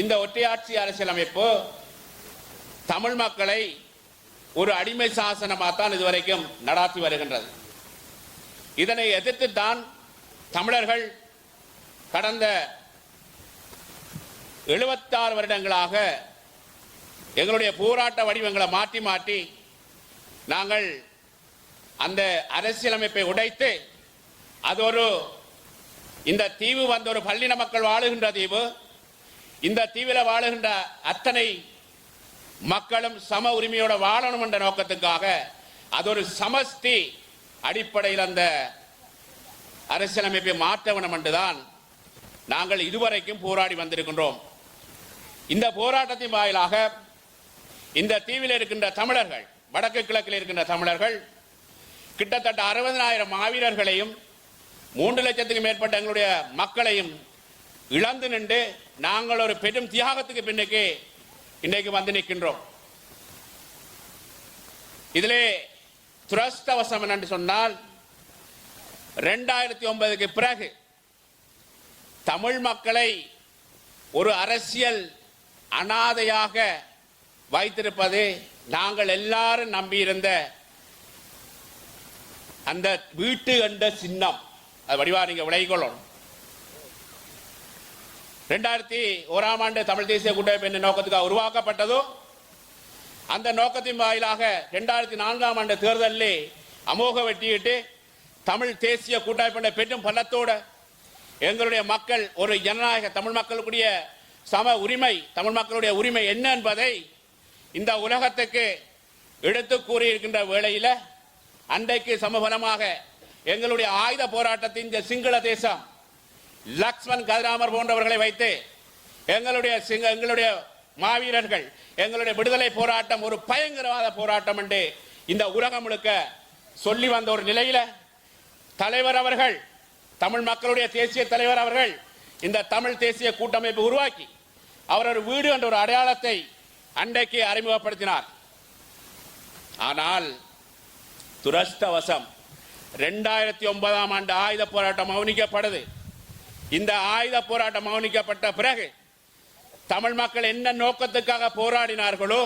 இந்த ஒற்றையாட்சி அரசியலமைப்பு தமிழ் மக்களை ஒரு அடிமை சாசனமாக தான் இதுவரைக்கும் நடாத்தி வருகின்றது. இதனை எதிர்த்து தான் தமிழர்கள் கடந்த எழுபத்தாறு வருடங்களாக எங்களுடைய போராட்ட வடிவங்களை மாற்றி மாற்றி நாங்கள் அந்த அரசியலமைப்பை உடைத்து அது ஒரு இந்த தீவு வந்த ஒரு பள்ளின மக்கள் வாழுகின்ற தீவு. இந்த தீவில் வாழுகின்ற அத்தனை மக்களும் சம உரிமையோட வாழணும் என்ற நோக்கத்துக்காக அது ஒரு சமஸ்தி அடிப்படையில் அந்த அரசியலமைப்பை மாற்ற வேண்டும் என்றுதான் நாங்கள் இதுவரைக்கும் போராடி வந்திருக்கின்றோம். இந்த போராட்டத்தின் வாயிலாக இந்த தீவில் இருக்கின்ற தமிழர்கள் வடக்கு கிழக்கில் இருக்கின்ற தமிழர்கள் கிட்டத்தட்ட அறுபதனாயிரம் மாவீரர்களையும் மூன்று லட்சத்துக்கு மேற்பட்ட எங்களுடைய மக்களையும் இழந்து நின்று நாங்கள் ஒரு பெரும் தியாகத்துக்கு பின்னுக்கு இன்றைக்கு வந்து நிற்கின்றோம். இதிலே துரஸ்தவசம் என்று சொன்னால் ரெண்டாயிரத்தி ஒன்பதுக்கு பிறகு தமிழ் மக்களை ஒரு அரசியல் அனாதையாக வைத்திருப்பது நாங்கள் எல்லாரும் நம்பியிருந்த அந்த வீட்டு என்ற சின்னம். அது வடிவா நீங்க விளைகொள்ளணும் ரெண்டாயிரத்தி ஓராம் ஆண்டு தமிழ் தேசிய கூட்டமைப்பு என்ற நோக்கத்துக்காக உருவாக்கப்பட்டதோ அந்த நோக்கத்தின் வாயிலாக ரெண்டாயிரத்தி நான்காம் ஆண்டு தேர்தலில் அமோக வெட்டியிட்டு தமிழ் தேசிய கூட்டமைப்பு பெரும் பலத்தோடு எங்களுடைய மக்கள் ஒரு ஜனநாயக தமிழ் மக்களுடைய சம உரிமை தமிழ் மக்களுடைய உரிமை என்ன என்பதை இந்த உலகத்துக்கு எடுத்து கூறியிருக்கின்ற வேளையில் அன்றைக்கு சமபலமாக எங்களுடைய ஆயுத போராட்டத்தின் இந்த சிங்கள தேசம் லக்ஷ்மண் கதிராமர் போன்றவர்களை வைத்து எங்களுடைய சிங்க எங்களுடைய மாவீரர்கள் எங்களுடைய விடுதலை போராட்டம் ஒரு பயங்கரவாத போராட்டம் என்று இந்த உலகம் முழுக்க சொல்லி வந்த ஒரு நிலையில தலைவர் அவர்கள் தமிழ் மக்களுடைய தேசிய தலைவர் அவர்கள் இந்த தமிழ் தேசிய கூட்டமைப்பு உருவாக்கி அவர் ஒரு வீடு என்ற ஒரு அடையாளத்தை அன்றைக்கு அறிமுகப்படுத்தினார். ஆனால் துரஷ்டவசம் ரெண்டாயிரத்தி ஒன்பதாம் ஆண்டு ஆயுத போராட்டம் மௌனிக்கப்படுது. இந்த ஆயுத போராட்டம் மௌனிக்கப்பட்ட பிறகு தமிழ் மக்கள் என்ன நோக்கத்துக்காக போராடினார்களோ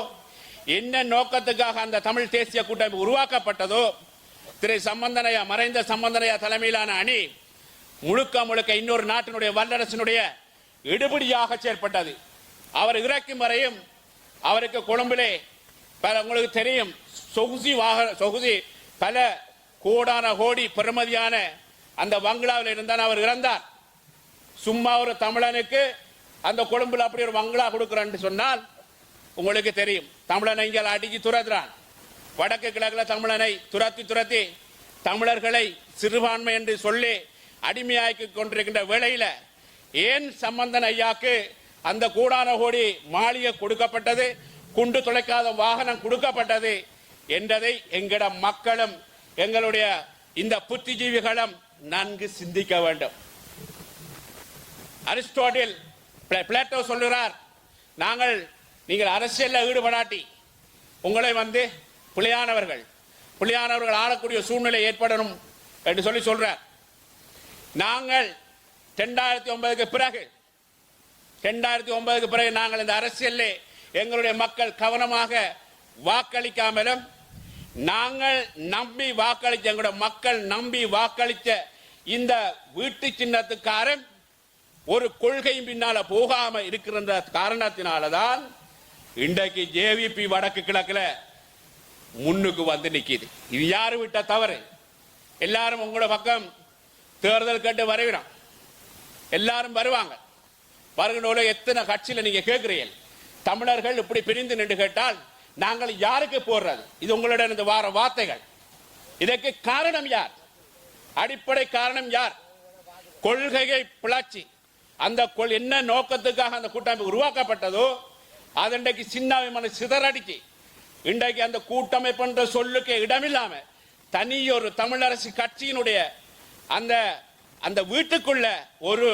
என்ன நோக்கத்துக்காக அந்த தமிழ் தேசிய கூட்டமைப்பு உருவாக்கப்பட்டதோ திரு சம்பந்தனையா மறைந்த சம்பந்தனையா தலைமையிலான அணி முழுக்க முழுக்க இன்னொரு நாட்டினுடைய வல்லரசினுடைய எடுபடியாக செயற்பட்டது. அவர் இறக்கும் வரையும் அவருக்கு கொழும்பிலே பல உங்களுக்கு தெரியும் சொகுசி வாக சொகுசி பல கோடான கோடி பெருமதியான அந்த பங்களாவில் இருந்தான் அவர் இறந்தார். சும்மா ஒரு தமிழனுக்கு அந்த கொழும்புல அப்படி ஒரு மங்களா கொடுக்குறான்னு சொன்னால் உங்களுக்கு தெரியும். தமிழனை இங்கே அடிச்சு துரத்துறான். வடக்கு கிழக்கில் தமிழனை துரத்தி துரத்தி தமிழர்களை சிறுபான்மை என்று சொல்லி அடிமையாக்கி கொண்டிருக்கின்ற வேளையில ஏன் சம்பந்தன் ஐயாக்கு அந்த கூடான கோடி மாளிகை கொடுக்கப்பட்டது? குண்டு துளைக்காத வாகனம் கொடுக்கப்பட்டது என்பதை எங்கட மக்களும் எங்களுடைய இந்த புத்திஜீவிகளும் நன்கு சிந்திக்க வேண்டும். அரிஸ்டோட்டில் பிளேட்டோ சொல்லுகிறார் நாங்கள் நீங்கள் அரசியலில் ஈடுபடாட்டி உங்களை வந்து புலியானவர்கள் புலியானவர்கள் ஆளக்கூடிய சூழ்நிலை ஏற்படணும் என்று சொல்லி சொல்றார். நாங்கள் ரெண்டாயிரத்தி ஒன்பதுக்கு பிறகு ரெண்டாயிரத்தி ஒன்பதுக்கு பிறகு நாங்கள் இந்த அரசியலில் எங்களுடைய மக்கள் கவனமாக வாக்களிக்காமலும் நாங்கள் நம்பி வாக்களித்த எங்களுடைய மக்கள் நம்பி வாக்களித்த இந்த வீட்டு சின்னத்துக்காரன் ஒரு கொள்கையும் பின்னால போகாம இருக்கிற காரணத்தினாலதான் இன்றைக்கு ஜேவிபி வடக்கு கிழக்குல முன்னுக்கு வந்து நிக்கிது. இது யாரு விட்ட தவறு? எல்லாரும் உங்களோட பக்கம் தேர்தல் கேட்டு வருகிறோம். எல்லாரும் வருவாங்க. வருகின்ற எத்தனை கட்சியில நீங்க கேட்கிறீர்கள்? தமிழர்கள் இப்படி பிரிந்து நின்று கேட்டால் நாங்கள் யாருக்கு போடுறது? இது உங்களிடம் இந்த வார வார்த்தைகள். இதற்கு காரணம் யார்? அடிப்படை காரணம் யார்? கொள்கையை பிளாச்சி அந்த கொள் என்ன நோக்கத்துக்காக அந்த கூட்டமைப்பு உருவாக்கப்பட்டதோ அது இன்றைக்கு சின்ன சிதறடிச்சு இன்றைக்கு அந்த கூட்டமைப்புன்ற சொல்லுக்கு இடமில்லாம தனி ஒரு தமிழரசு கட்சியினுடைய அந்த அந்த வீட்டுக்குள்ள ஒரு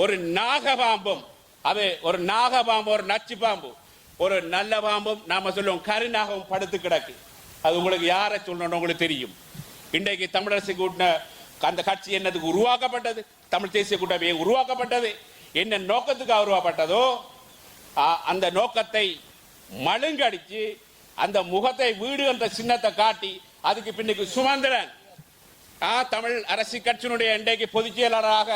ஒரு நாகபாம்பும் அது ஒரு நாகபாம்பு ஒரு நச்சு பாம்பு ஒரு நல்ல பாம்பும் நாம சொல்லுவோம் கருநாகவும் படுத்து கிடக்கு. அது உங்களுக்கு யாரை சொல்லணும் உங்களுக்கு தெரியும். இன்றைக்கு தமிழரசு கூட்டின அந்த கட்சி என்னதுக்கு உருவாக்கப்பட்டது. தமிழ் தேசிய கூட்டமை உருவாக்கப்பட்டது. என்ன நோக்கத்துக்காக உருவாக்கப்பட்டதோ அந்த நோக்கத்தை மழுங்கடிச்சு அந்த முகத்தை வீடு என்ற சின்னத்தை காட்டி அதுக்கு பின்னுக்கு சுமந்திரன் ஆ, தமிழ் அரசு கட்சியினுடைய இன்றைக்கு பொதுச் செயலாளராக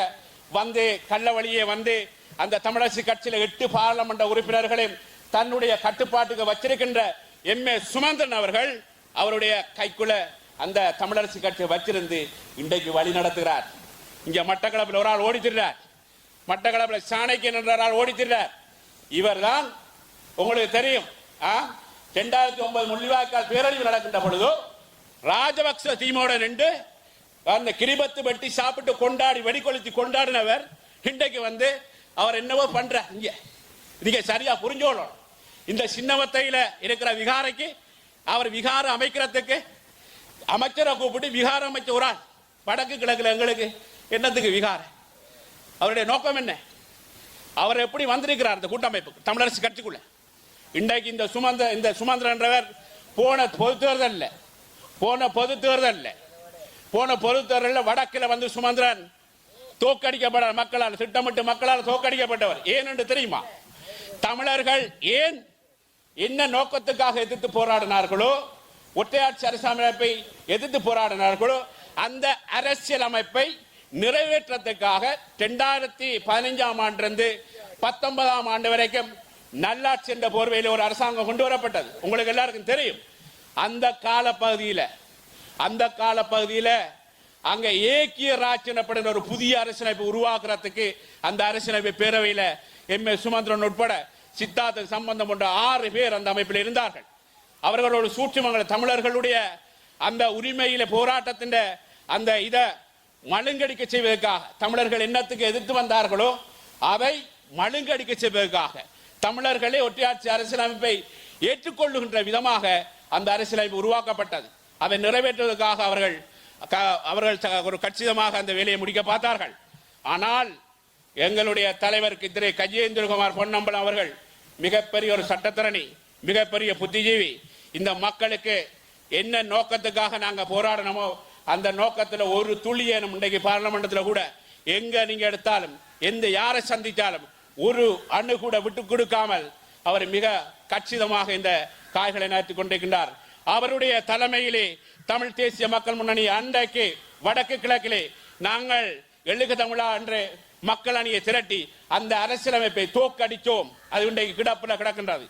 வந்து கள்ள வழியே வந்து அந்த தமிழரசு கட்சியில் எட்டு பாராளுமன்ற உறுப்பினர்களையும் தன்னுடைய கட்டுப்பாட்டுக்கு வச்சிருக்கின்ற எம். ஏ. சுமந்திரன் அவர்கள் அவருடைய கைக்குள்ள அந்த தமிழரசு கட்சியை வச்சிருந்து இன்றைக்கு வழி நடத்துகிறார். இங்க மட்டக்களப்பில் ஒரு ஆள் ஓடித்திருக்கிறார் மட்டக்களப்பில் சாணக்கியன் என்ற ஒரு ஆள் இவர் இவர்தான் உங்களுக்கு தெரியும். ஆ? ரெண்டாயிரத்தி ஒன்பது முள்ளிவாய்க்கால் பேரழிவு நடக்கின்ற பொழுது ராஜபக்ச தீமோட நின்று அந்த கிரிபத்து வெட்டி சாப்பிட்டு கொண்டாடி வெடிக்கொளுத்தி கொண்டாடினவர் இன்றைக்கு வந்து அவர் என்னவோ பண்ற இங்க. நீங்க சரியா புரிஞ்சோணும் இந்த சின்னவத்தையில இருக்கிற விகாரைக்கு அவர் விகாரம் அமைக்கிறதுக்கு அமைச்சரை கூப்பிட்டு விகாரம் அமைச்ச ஒரு ஆள். வடக்கு கிழக்கில் எங்களுக்கு என்னத்துக்கு விகாரம் அவருடைய நோக்கம் என்ன? அவர் எப்படி வந்திருக்கிறார் இந்த கூட்டமைப்பு தமிழரசு கட்சிக்குள்ள. இன்றைக்கு இந்த சுமந்த இந்த சுமந்திரன்றவர் போன பொது தேர்தல்ல போன பொது தேர்தல்ல போன பொது தேர்தலில் வடக்கில் வந்து சுமந்திரன் தோக்கடிக்கப்பட மக்களால் திட்டமிட்டு மக்களால் தோக்கடிக்கப்பட்டவர் ஏன் என்று தெரியுமா? தமிழர்கள் ஏன் என்ன நோக்கத்துக்காக எதிர்த்து போராடினார்களோ ஒற்றையாட்சி அரசமைப்பை எதிர்த்து போராடினார்களோ அந்த அரசியல் அமைப்பை நிறைவேற்றத்துக்காக ரெண்டாயிரத்தி பதினைஞ்சாம் ஆண்டிலிருந்து பத்தொன்பதாம் ஆண்டு வரைக்கும் நல்லாட்சி என்ற போர்வையில் ஒரு அரசாங்கம் கொண்டு வரப்பட்டது. உங்களுக்கு எல்லாருக்கும் தெரியும். அந்த காலப்பகுதியில அந்த காலப்பகுதியில அங்க ஏக்கிய ராஜ் எனப்படுகிற ஒரு புதிய அரசியலமைப்பு உருவாக்குறதுக்கு அந்த அரசியலமைப்பு பேரவையில் எம். ஏ சுமந்திரன் உட்பட சித்தார்த்த சம்பந்தம் கொண்ட ஆறு பேர் அந்த அமைப்பில் இருந்தார்கள். அவர்களோட சூட்சுமங்களை தமிழர்களுடைய அந்த உரிமையில போராட்டத்தின் அந்த இதை மழுங்கடிக்க செய்வதற்காக தமிழர்கள் என்னத்துக்கு எதிர்த்து வந்தார்களோ அவை மழுங்கடிக்க செய்வதற்காக தமிழர்களே ஒற்றையாட்சி அரசியலமைப்பை ஏற்றுக்கொள்ளுகின்ற விதமாக அந்த அரசியலமைப்பு உருவாக்கப்பட்டது. அதை நிறைவேற்றுவதற்காக அவர்கள் அவர்கள் ஒரு கச்சிதமாக அந்த வேலையை முடிக்க பார்த்தார்கள். ஆனால் எங்களுடைய தலைவர் திரு கஜேந்திரகுமார் பொன்னம்பலம் அவர்கள் மிகப்பெரிய ஒரு சட்டத்திரணி. மிகப்பெரிய புத்திஜீவி. இந்த மக்களுக்கு என்ன நோக்கத்துக்காக நாங்கள் போராடணுமோ அந்த நோக்கத்தில் ஒரு துளியேனும் இன்றைக்கு பாராளுமன்றத்தில் கூட எங்கே நீங்கள் எடுத்தாலும் எந்த யாரை சந்தித்தாலும் ஒரு அணு கூட விட்டு கொடுக்காமல் அவர் மிக கச்சிதமாக இந்த காய்களை நடத்தி கொண்டிருக்கின்றார். அவருடைய தலைமையிலே தமிழ் தேசிய மக்கள் முன்னணி அன்றைக்கு வடக்கு கிழக்கிலே நாங்கள் எழுக தமிழா என்று மக்கள் அணியை திரட்டி அந்த அரசியலமைப்பை தோக்கடித்தோம். அது இன்றைக்கு கிடப்புல கிடக்கின்றது.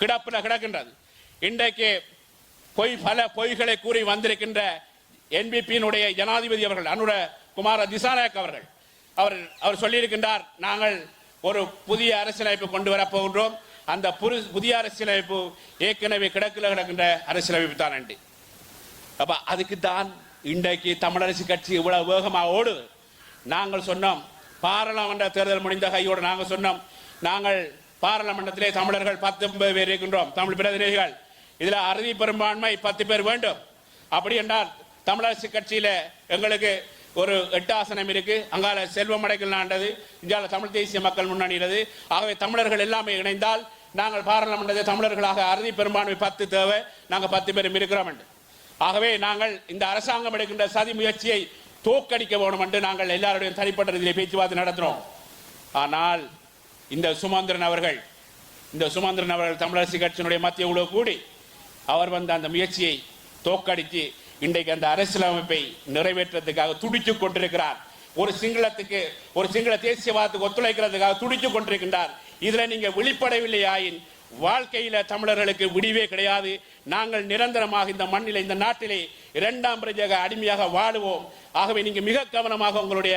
கிடப்புல கிடக்கின்றது. இன்றைக்கு பொய் பல பொய்களை கூறி வந்திருக்கின்ற என்பிபியினுடைய ஜனாதிபதி அவர்கள் அனுர குமார திசாநாயக் அவர்கள். அவர் அவர் சொல்லியிருக்கின்றார் நாங்கள் ஒரு புதிய அரசியலமைப்பு கொண்டு வரப்போகின்றோம் அந்த புரு- புதிய அரசியலமைப்பு ஏற்கனவே கிடக்கில் கிடக்கின்ற அரசியலமைப்பு தான் என்று அப்போ அதுக்கு தான் இன்றைக்கு தமிழரசு கட்சி இவ்வளவு வேகமாக ஓடுது. நாங்கள் சொன்னோம் பாராளுமன்ற தேர்தல் முடிந்த கையோடு நாங்கள் சொன்னோம் நாங்கள் பாராளுமன்றத்திலே தமிழர்கள் பத்தொன்பது பேர் இருக்கின்றோம். தமிழ் பிரதிநிதிகள். இதில் அறுதி பெரும்பான்மை பத்து பேர் வேண்டும். அப்படி என்றால் தமிழரசு கட்சியில் எங்களுக்கு ஒரு எட்டு ஆசனம் இருக்கு. அங்கால செல்வம் அடைக்கல் நாண்டது இந்தியாவில் தமிழ் தேசிய மக்கள் முன்னணியினது ஆகவே தமிழர்கள் எல்லாமே இணைந்தால் நாங்கள் பாராளுமன்றத்தை தமிழர்களாக அறுதி பெரும்பான்மை பத்து தேவை. நாங்கள் பத்து பேரும் இருக்கிறோம் என்று. ஆகவே நாங்கள் இந்த அரசாங்கம் எடுக்கின்ற சதி முயற்சியை தோக்கடிக்க வேணும் என்று நாங்கள் எல்லாருடைய தனிப்பட்ட ரீதியிலே பேச்சுவார்த்தை நடத்துகிறோம் ஆனால் இந்த சுமந்திரன் அவர்கள் இந்த சுமந்திரன் அவர்கள் தமிழரசு கட்சியினுடைய மத்திய உழவு கூடி அவர் வந்த அந்த முயற்சியை தோக்கடித்து இன்றைக்கு அந்த அரசியலமைப்பை நிறைவேற்றத்துக்காக துடித்துக் கொண்டிருக்கிறார். ஒரு சிங்களத்துக்கு ஒரு சிங்கள தேசியவாதத்துக்கு ஒத்துழைக்கிறதுக்காக துடித்துக் கொண்டிருக்கின்றார். இதில் நீங்கள் விழிப்படவில்லை ஆயின் வாழ்க்கையில தமிழர்களுக்கு விடிவே கிடையாது. நாங்கள் நிரந்தரமாக இந்த மண்ணில் இந்த நாட்டிலே இரண்டாம் பிரஜக அடிமையாக வாழுவோம். ஆகவே நீங்க மிக கவனமாக உங்களுடைய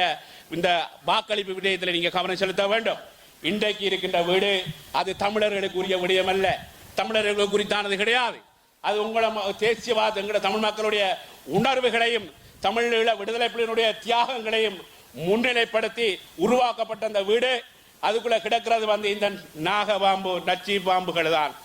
இந்த வாக்களிப்பு விடயத்தில் நீங்க கவனம் செலுத்த வேண்டும். இன்றைக்கு இருக்கின்ற வீடு அது தமிழர்களுக்கு உரிய விடயம் அல்ல தமிழர்களுக்கு குறித்தானது கிடையாது. அது உங்களை தேசியவாத எங்களோட தமிழ் மக்களுடைய உணர்வுகளையும் தமிழீழ விடுதலை புலிகளுடைய தியாகங்களையும் முன்னிலைப்படுத்தி உருவாக்கப்பட்ட அந்த வீடு. அதுக்குள்ள கிடக்கிறது வந்து இந்த நாக பாம்பு நச்சி பாம்புகள் தான்.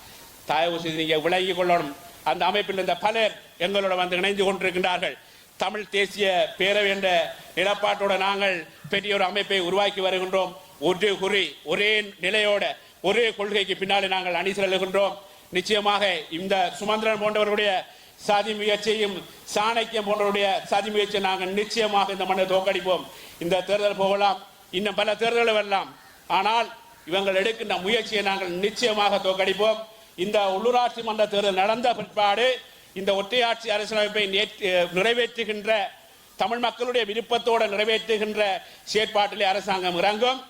தயவு செய்து நீங்க விளங்கிக் கொள்ளணும். அந்த அமைப்பில் இருந்த பலர் எங்களோட வந்து இணைந்து கொண்டிருக்கின்றார்கள். தமிழ் தேசிய பேரவை என்ற நிலப்பாட்டோட நாங்கள் பெரிய ஒரு அமைப்பை உருவாக்கி வருகின்றோம். ஒரே குறி ஒரே நிலையோட ஒரே கொள்கைக்கு பின்னாலே நாங்கள் அணி செல்லுகின்றோம். நிச்சயமாக இந்த சுமந்திரன் போன்றவருடைய சாதி முயற்சியும் சாணக்கியம் போன்றவருடைய சாதி முயற்சியை நாங்கள் நிச்சயமாக இந்த மண்ணை தோக்கடிப்போம் இந்த தேர்தல் போகலாம். இன்னும் பல தேர்தல்கள் வரலாம். ஆனால் இவங்கள் எடுக்கின்ற முயற்சியை நாங்கள் நிச்சயமாக தோற்கடிப்போம். இந்த உள்ளூராட்சி மன்ற தேர்தல் நடந்த பிற்பாடு இந்த ஒற்றையாட்சி அரசியலமைப்பை நேற்று நிறைவேற்றுகின்ற தமிழ் மக்களுடைய விருப்பத்தோடு நிறைவேற்றுகின்ற செயற்பாட்டிலே அரசாங்கம் இறங்கும்.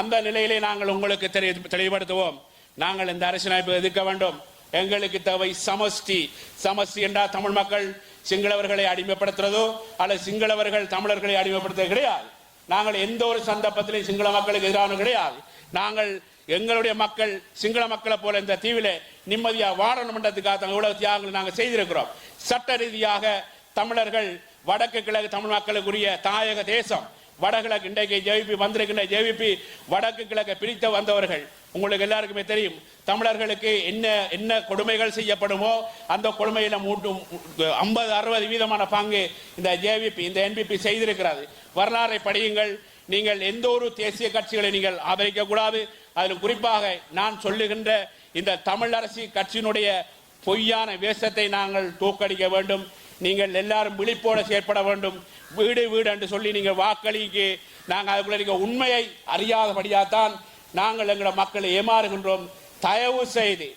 அந்த நிலையிலே நாங்கள் உங்களுக்கு தெளிவுபடுத்துவோம். நாங்கள் இந்த அரசியலமைப்பை எதிர்க்க வேண்டும். எங்களுக்கு தேவை சமஷ்டி. சமஷ்டி என்றால் தமிழ் மக்கள் சிங்களவர்களை அடிமைப்படுத்துறதோ அல்லது சிங்களவர்கள் தமிழர்களை அடிமைப்படுத்துவது கிடையாது. நாங்கள் எந்த ஒரு சந்தர்ப்பத்திலையும் சிங்கள மக்களுக்கு எதிரான கிடையாது. நாங்கள் எங்களுடைய மக்கள் சிங்கள மக்களை போல இந்த தீவில நிம்மதியாக வாழணுமன்றத்துக்காக இவ்வளவு தியாகங்களை நாங்கள் செய்திருக்கிறோம். சட்ட ரீதியாக தமிழர்கள் வடக்கு கிழக்கு தமிழ் மக்களுக்குரிய தாயக தேசம் வடகிழக்கு இன்றைக்கு ஜேவிபி வந்திருக்கின்ற ஜேவிபி வடக்கு கிழக்கை பிரித்து வந்தவர்கள். உங்களுக்கு எல்லாருக்குமே தெரியும் தமிழர்களுக்கு என்ன என்ன கொடுமைகள் செய்யப்படுமோ அந்த கொடுமையில மூட்டும் ஐம்பது அறுபது வீதமான பங்கு இந்த ஜேவிபி இந்த என்பிபி செய்திருக்கிறது. வரலாறை படியுங்கள். நீங்கள் எந்த ஒரு தேசிய கட்சிகளை நீங்கள் ஆதரிக்க கூடாது அதில் குறிப்பாக நான் சொல்லுகின்ற இந்த தமிழ் கட்சியினுடைய பொய்யான வேஷத்தை நாங்கள் தூக்கடிக்க வேண்டும். நீங்கள் எல்லாரும் விழிப்போட செயற்பட வேண்டும். வீடு வீடு என்று சொல்லி நீங்கள் வாக்களிக்கு. நாங்கள் அதுக்குள்ள இருக்க உண்மையை அறியாதபடியாத்தான் நாங்கள் எங்களோட மக்களை ஏமாறுகின்றோம். தயவு செய்து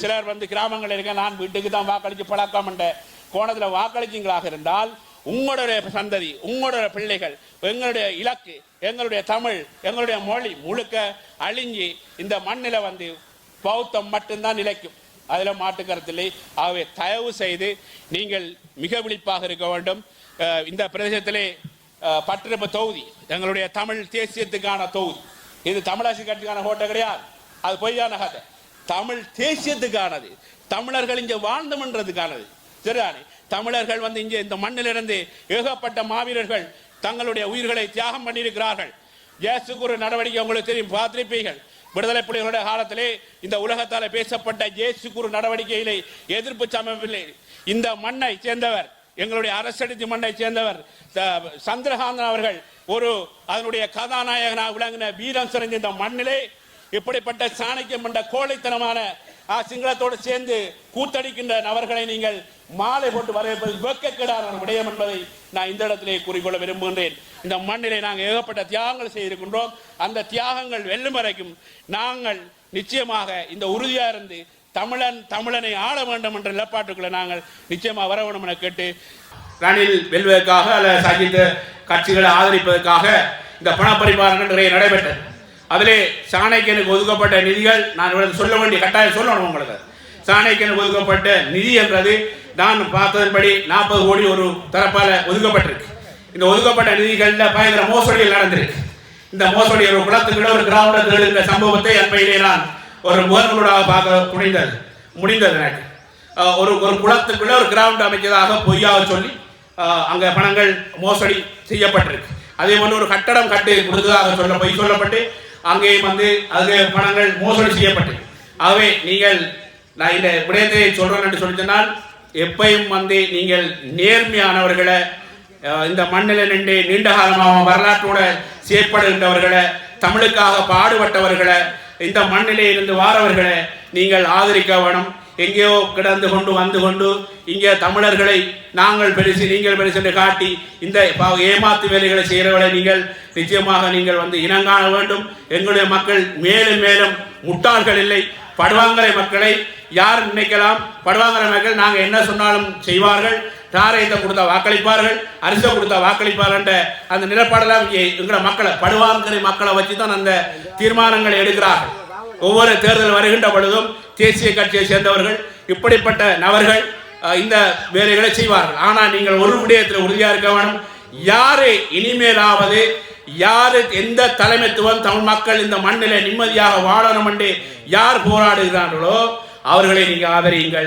சிலர் வந்து கிராமங்களில் இருக்க நான் வீட்டுக்கு தான் வாக்களித்து பழக்கம் என்ற கோணத்தில் வாக்களிச்சிங்களாக இருந்தால் உங்களுடைய சந்ததி உங்களுடைய பிள்ளைகள் எங்களுடைய இலக்கு எங்களுடைய தமிழ் எங்களுடைய மொழி முழுக்க அழிஞ்சு இந்த மண்ணில் வந்து பௌத்தம் மட்டும்தான் நிலைக்கும். அதில் மாட்டுக்கருத்தில்லை ஆகவே தயவு செய்து நீங்கள் மிக விழிப்பாக இருக்க வேண்டும். இந்த பிரதேசத்திலே பட்டிருப்பு தொகுதி எங்களுடைய தமிழ் தேசியத்துக்கான தொகுதி. இது தமிழாசி கட்சிக்கான கோட்டை கிடையாது. அது பொய்யான கதை. தமிழ் தேசியத்துக்கானது. தமிழர்கள் இங்கே வாழ்ந்தமன்றதுக்கானது சரிதானே? தமிழர்கள் வந்து இங்கே இந்த மண்ணிலிருந்து ஏகப்பட்ட மாவீரர்கள் தங்களுடைய உயிர்களை தியாகம் பண்ணியிருக்கிறார்கள். ஜேசுகுரு நடவடிக்கை உங்களுக்கு தெரியும். பார்த்திருப்பீர்கள். விடுதலை புலிகளுடைய காலத்திலே இந்த உலகத்தால் பேசப்பட்ட ஜேசுகுரு நடவடிக்கையிலே எதிர்ப்பு சமமில்லை இந்த மண்ணை சேர்ந்தவர் எங்களுடைய அரசடித்து மண்ணை சேர்ந்தவர் ச- சந்திரகாந்தன் அவர்கள் ஒரு அதனுடைய கதாநாயகனாக விளங்கின வீரம் சிறந்த இந்த மண்ணிலே இப்படிப்பட்ட சாணக்கியம் என்ற கோழைத்தனமான சிங்களத்தோடு சேர்ந்து கூத்தடிக்கின்ற நபர்களை நீங்கள் மாலை போட்டு வரவேற்பது வெக்கக்கேடான விடயம் என்பதை நான் இந்த இடத்திலே கூறிக்கொள்ள விரும்புகின்றேன். இந்த மண்ணிலே நாங்கள் ஏகப்பட்ட தியாகங்கள் செய்திருக்கின்றோம். அந்த தியாகங்கள் வெல்லும் வரைக்கும் நாங்கள் நிச்சயமாக இந்த உறுதியாக இருந்து தமிழன் தமிழனை ஆள வேண்டும் என்ற நிலப்பாட்டுக்குள்ள நாங்கள் நிச்சயமாக வர வேண்டும் என கேட்டு ரணில் வெல்வதற்காக அல்ல சகித்த கட்சிகளை ஆதரிப்பதற்காக இந்த பணப்பரிமாறங்கள் நிறைய நடைபெற்றது. அதிலே சாணக்கியனுக்கு ஒதுக்கப்பட்ட நிதிகள் நான் சொல்ல வேண்டிய கட்டாயம் சொல்லணும் உங்களுக்கு. சாணக்கியனுக்கு ஒதுக்கப்பட்ட நிதி என்றது நான் பார்த்ததன்படி நாற்பது கோடி ஒரு தரப்பால் ஒதுக்கப்பட்டிருக்கு. இந்த ஒதுக்கப்பட்ட நிதிகளில் பயங்கர மோசடிகள் நடந்திருக்கு. இந்த மோசடி ஒரு குளத்துக்குள்ள ஒரு கிராமத்தை தேடுகின்ற சம்பவத்தை அண்மையிலே நான் ஒரு முகங்களூடாக பார்க்க முடிந்தது. முடிந்தது எனக்கு. ஒரு ஒரு குளத்துக்குள்ள ஒரு கிரவுண்ட் அமைச்சதாக பொய்யாக சொல்லி அங்கே பணங்கள் மோசடி செய்யப்பட்டிருக்கு. அதே போன்று ஒரு கட்டடம் கட்டி கொடுத்ததாக சொல்ல பொய் சொல்லப்பட்டு அங்கேயும் வந்து அது பணங்கள் மோசடி செய்யப்பட்டது. ஆகவே நீங்கள் நான் இந்த விடயத்தை சொல்றேன் என்று சொல்லி சொன்னால் வந்து நீங்கள் நேர்மையானவர்களை இந்த மண்ணில் நின்று நீண்ட காலமாக வரலாற்றோட செயற்படுகின்றவர்களை தமிழுக்காக பாடுபட்டவர்களை இந்த மண்ணிலே இருந்து வாரவர்களை நீங்கள் ஆதரிக்க வேணும். எங்கேயோ கிடந்து கொண்டு வந்து கொண்டு இங்கே தமிழர்களை நாங்கள் பெருசு நீங்கள் பெருசு என்று காட்டி இந்த ப- ஏமாத்து வேலைகளை செய்கிறவர்களை நீங்கள் நிச்சயமாக நீங்கள் வந்து இனங்காண வேண்டும். எங்களுடைய மக்கள் மேலும் மேலும் முட்டாள்கள் இல்லை. படுவாங்கரை மக்களை யார் நினைக்கலாம்? படுவாங்கரை மக்கள் நாங்கள் என்ன சொன்னாலும் செய்வார்கள். தாரையத்தை கொடுத்தா வாக்களிப்பார்கள். அரிசை கொடுத்தா வாக்களிப்பார்கள் அந்த நிலப்பாடெல்லாம் எங்களை மக்களை படுவாங்கரை மக்களை வச்சு தான் அந்த தீர்மானங்களை எடுக்கிறார்கள். ஒவ்வொரு தேர்தல் வருகின்ற பொழுதும் தேசிய கட்சியை சேர்ந்தவர்கள் இப்படிப்பட்ட நபர்கள் இந்த வேலைகளை செய்வார்கள். ஆனால் நீங்கள் ஒரு விடயத்தில் உறுதியாக இருக்க வேணும் யாரு இனிமேலாவது யாரு எந்த தலைமைத்துவம் தமிழ் மக்கள் இந்த மண்ணிலே நிம்மதியாக வாழணும் என்று யார் போராடுகிறார்களோ அவர்களை நீங்கள் ஆதரியுங்கள்.